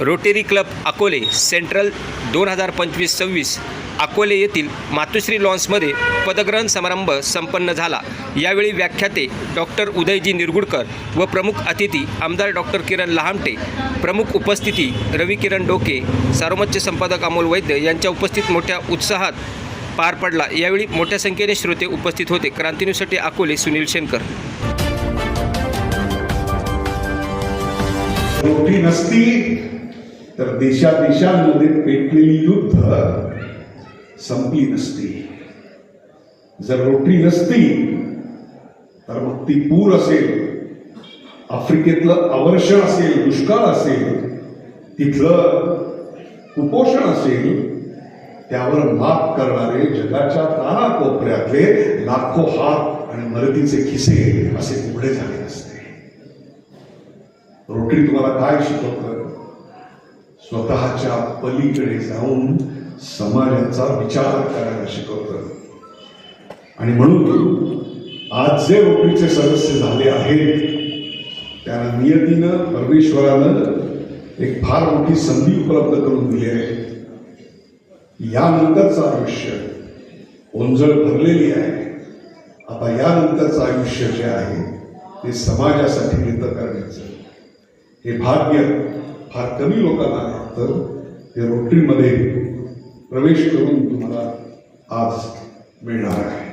Rotary club Akole central दोन हजार पंचवीस सव्वीस अकोले येथील मातुश्री लॉन्समध्ये पदग्रहण समारंभ संपन्न झाला. यावेळी व्याख्याते डॉक्टर उदयजी निरगुडकर व प्रमुख अतिथी आमदार डॉक्टर किरण लहामटे प्रमुख उपस्थिती रवी किरण डोके सार्वमच्च संपादक अमोल वैद्य यांच्या उपस्थित मोठ्या उत्साहात पार पडला. यावेळी मोठ्या संख्येने श्रोते उपस्थित होते. क्रांतीन्यूसाठी अकोले सुनील शेनकर रोटी नसती तर देशादेशांमध्ये पेटलेली युद्ध संपली नसती. जर रोटरी नसती तर मग ती पूर असेल आफ्रिकेतलं आवर्षण असेल दुष्काळ असेल तिथलं कुपोषण असेल त्यावर मात करणारे जगाच्या कानाकोपऱ्यातले लाखो हात आणि मदतीचे खिसे असे उघडे झाले नसते. रोटरी तुम्हाला काय शिकवतं? स्वतःच्या पलीकडे जाऊन समाजाचा विचार करायला शिकवतं. आणि म्हणून आज जे ओपीचे सदस्य झाले आहेत त्यांना नियतीनं परमेश्वरानं एक फार मोठी संधी उपलब्ध करून दिली आहे. यानंतरचं आयुष्य ओंजळ भरलेली आहे. आता यानंतरचं आयुष्य जे आहे ते समाजासाठी रित करण्याचं हे भाग्य फार कमी लोकांना आहे. लागतं ते रोटरीमध्ये प्रवेश करून तुम्हाला आज मिळणार आहे.